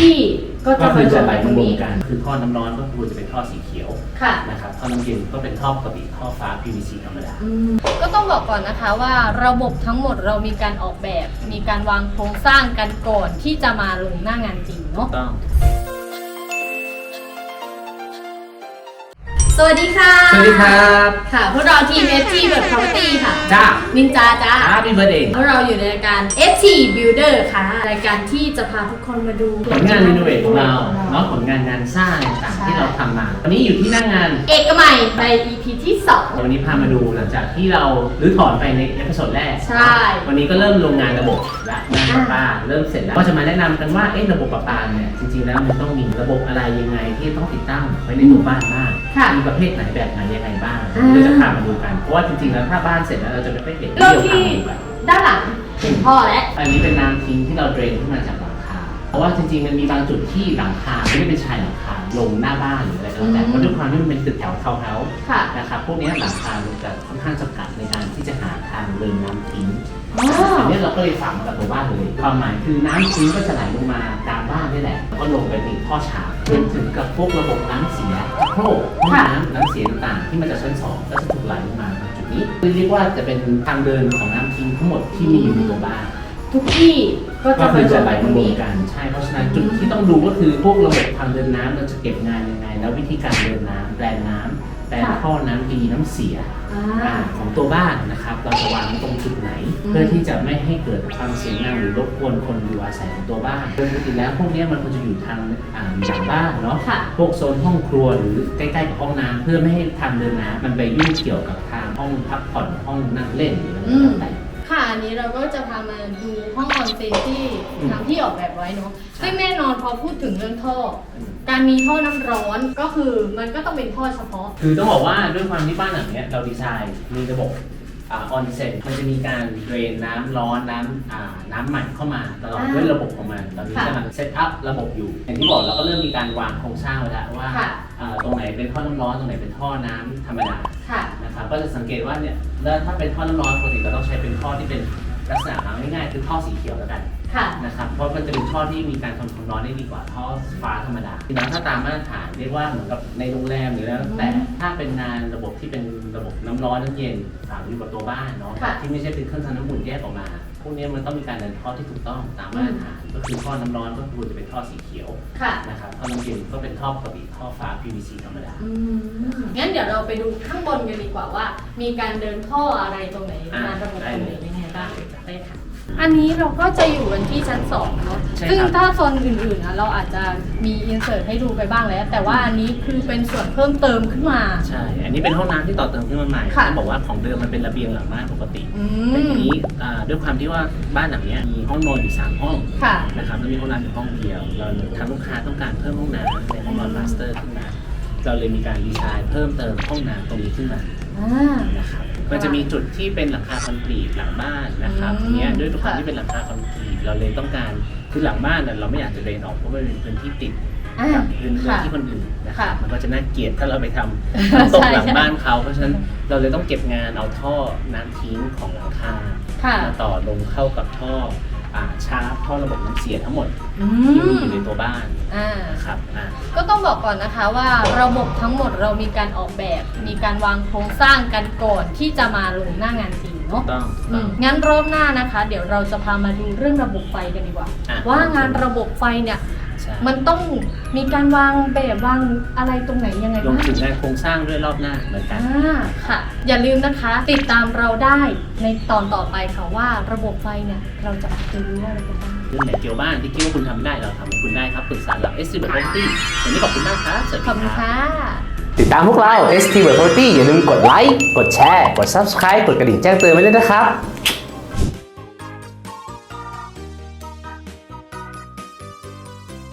ที่ก็ก็จะคือผสจะมไหลกันตรงรวมนี้กัน คือท่อน้ำร้อนก็ควรจะเป็นท่อสีเขียวค่ะ นะครับท่อน้ำเย็นก็เป็นท่อปกติท่อฟ้า PVC ธรรมดา ก็ต้องบอกก่อนนะคะว่าระบบทั้งหมดเรามีการออกแบบ มีการวางโครงสร้างกันก่อนที่จะมาลงหน้างานจริงเนาะต้อง สวัสดีค่ะสวัสดีครับ ค่ะ พวกเราทีม FG แบบ Property ค่ะ จ้านินจาจ้า Happy Birthday พวกเราอยู่ในรายการ FG Builder ค่ะ รายการที่จะพาทุกคนมาดูผลงานรีโนเวทของเราเนาะผลงานงานสร้างต่างๆที่เราทำมา วันนี้อยู่ที่หน้างาน เอกมัยใน EP ที่ 2 วันนี้พามาดูหลังจากที่เรารื้อถอนไปในเอพิโซดแรก ใช่ วันนี้ก็เริ่มลงงานระบบและงานประปาเริ่มเสร็จแล้ว ก็จะมาแนะนำกันว่าเอ๊ะระบบประปาเนี่ยจริงๆแล้วมันต้องมีระบบอะไรยังไงที่ต้องติดตั้งไว้ในตัวบ้านบ้างค่ะมีประเภทไหนแบบไหนยังไงบ้างอ่าเดี๋ยวจะพามาดูกัน เพราะว่าจริงๆแล้วถ้าบ้านเสร็จแล้วเราจะไม่ค่อยเห็นเริ่มดี๋ยวที่พามาดูกันด้านหลังเห็นพ่อแล้ว อันนี้เป็นน้ำทิ้งที่เราเดรนขึ้นมาจากหลังคา เพราะว่าจริงๆมันมีบางจุดที่หลังคาไม่ได้เป็นชายหลังคาลงหน้าบ้านหรืออะไรก็แล้วแต่อืมเพราะด้วยความที่มันเป็นตึกแถวเทาวน์เฮาส์ค่ะนะครับพวกเนี้ยหลังคามันจะค่อนข้างจำกัดในการที่จะหาทางเดินน้ำทิ้งอ๋ออันนี้เราก็เลยฝังมากับตัวบ้านเลย ความหมายคือน้ำทิ้งก็จะไหลลงมาตามบ้า นนี่แหละแล้วก็ลงไปในท่อฉาบรวมถึงกับพวกระบบน้ำเสียโครกห้องน้ำน้ำเสียต่างๆที่มาจากชั้นสองก็จะถูกไหลลงมาตรงจุดนี้คือเรียกว่าจะเป็นทางเดินของน้ำทิ้งทั้งหมดที่มีอยู่ในตัวบ้าน ทุกที่ก็ก็จะคือจะผสมไหลกันตมารงรวนี้มกันใช่เพราะฉะนั้นจุดที่ต้องดูก็คือพวกระบบทางเดินน้ำเราจะเก็บงานยังไง แล้ววิธีการเดินน้ำแปลงน้ำแปลงท่อน้ำดีน้ำเสียอ่าอ่า ของตัวบ้านนะครับเราจะวางตรงจุดไหน อืม เพื่อที่จะไม่ให้เกิดความเสียงดังหรือรบกวนคนอยู่อาศัยของตัวบ้านโดยปกติแล้วพวกเนี้ยมันควรจะอยู่ทางอ่าหลังบ้านเนาะค่ะ พวกโซนห้องครัวหรือใกล้ๆกับห้องน้ำเพื่อไม่ให้ทางเดินน้ำมันไปยุ่งเกี่ยวกับทางห้องพักผ่อนห้องนั่งเล่นหรืออะไรก็แล้วแต่ค่ะ อันนี้เราก็จะพามาดูห้องออนเซนที่อืมทางที่ออกแบบไว้เนาะใช่ซึ่งแน่นอนพอพูดถึงเรื่องท่อ การมีท่อน้ำร้อนก็คือมันก็ต้องเป็นท่อเฉพาะ คือต้องบอกว่าด้วยความที่บ้านหลังเนี้ยเราดีไซน์มีระบบ ออนเซ็นมันจะมีการเดรนน้ำร้อนน้ำอ่าน้ำใหม่เข้ามาตลอดอ่าด้วยระบบของมันตอนนี้ค่ะกำลังเซตอัพระบบอยู่ อย่างที่บอกเราก็เริ่มมีการวางโครงสร้างไว้แล้วว่าค่ะอ่าตรงไหนเป็นท่อน้ำร้อนตรงไหนเป็นท่อน้ำธรรมดาค่ะ นะครับก็จะสังเกตว่าเนี่ยแล้วถ้าเป็นท่อน้ำร้อนปกติเราต้องใช้เป็นท่อที่เป็น ลักษณะเอาง่ายๆคือท่อสีเขียวแล้วกันค่ะ นะครับเพราะมันจะเป็นท่อที่มีการทนความร้อนได้ดีกว่าท่อฟ้าธรรมดาทีนั้นถ้าตามมาตรฐานเรียกว่าเหมือนกับในโรงแรมหรือแล้วแต่อืมถ้าเป็นงานระบบที่เป็นระบบน้ำร้อนน้ำเย็นฝังอยู่กับตัวบ้านเนาะค่ะ ที่ไม่ใช่เป็นเครื่องทำน้ำอุ่นแยกออกมา พวกนี้มันต้องมีการเดินท่อที่ถูกต้องตามมาตรฐานก็คือท่อน้ำร้อนก็ควรจะเป็นท่อสีเขียวค่ะนะครับท่อน้ำเย็นก็เป็นท่อปกติท่อฟ้า PVC ธรรมดา อืมงั้นเดี๋ยวเราไปดูข้างบนกันดีกว่าว่า มีการเดินท่ออะไรตรงไหนอะงานระบบได้ตรงเลไหนยยังไง บ้างไปค่ะ อันนี้เราก็จะอยู่กันที่ชั้นสองเนาะ ใช่ซึ่งครับถ้าโซนอื่นๆนะเราอาจจะมีอินเสิร์ตให้ดูไปบ้างแล้ว แต่ว่าอันนี้คือเป็นส่วนเพิ่มเติมขึ้นมา ใช่ อันนี้เป็นห้องน้ำที่ต่อเติมขึ้นมาใหม่ค่ะต้องบอกว่าของเดิมมันเป็นระเบียงหลังบ้านปกติอืแต่ทีมนี้อ่าด้วยความที่ว่าบ้านหลังเนี้ยมีห้องนอนอยู่สามห้องค่ะ นะครับแล้วมีห้องน้ำอยู่ห้องเดียว เราทางลูกค้าต้องการเพิ่มห้องน้ำในห้องนอนมาสเตอร์ขึ้นมา เราเลยมีการดีไซน์เพิ่มเติมห้องน้ำตรงนี้ขึ้นมาอ่า นะครับ มันจะมีจุดที่เป็นหลังคาคอนกรีตหลังบ้านนะครับอืมทีเนี้ยด้วยความค่ะ ที่เป็นหลังคาคอนกรีตเราเลยต้องการคือหลังบ้านน่ะเราไม่อยากจะเดนออกเพราะมันเป็นพื้นที่ติดอ่า กับพื้นค่ะที่คนอื่นนะครัค่ะบมันก็จะน่าเกลียดถ้าเราไปทำน้ำตกใช่ หลังใช่บ้านเขาเพราะฉะนั้นเราเลยต้องเก็บงานเอาท่อน้ำทิ้งของหลังคาค่ะ มาต่อลงเข้ากับท่อ อ่าชาร์ปท่อระบบน้ำเสียทั้งหมดอืที่มีมอยู่ในตัวบ้านอ่า นะครับอ่า ก็ต้องบอกก่อนนะคะว่าระบบทั้งหมดเรามีการออกแบบ มีการวางโครงสร้างกันก่อนที่จะมาลงหน้างานจริง เนาะต้องอืต้องมงั้นรอบหน้านะคะ เดี๋ยวเราจะพามาดูเรื่องระบบไฟกันดีกว่า อะ ว่างานระบบไฟเนี่ย ใช่มันต้องมีการวางแบบวางอะไรตรงไหนยังไงรวมบ้างถึงงานโครงสร้างด้วยรอบหน้าเหมือนกัน อ่าค่ะ อย่าลืมนะคะ ติดตามเราได้ในตอนต่อไปค่ะว่าระบบไฟเนี่ยเราจะเอาไปรู้อะไรกันบ้าง เรื่องไหนเกี่ยวบ้านที่คิดว่าคุณทำไม่ได้เราทำให้คุณได้ครับปรึกษาหลัก s อ b วันนี้ขอบคุณมากครับสวัสดีขอบคุณรับ ค่ะ ติดตามพวกเรา ST w o r d Property อย่าลืมกดไลค์ กดแชร์ กด Subscribe กดกระดิ่งแจ้งเตือนไว้ด้วยนะครับ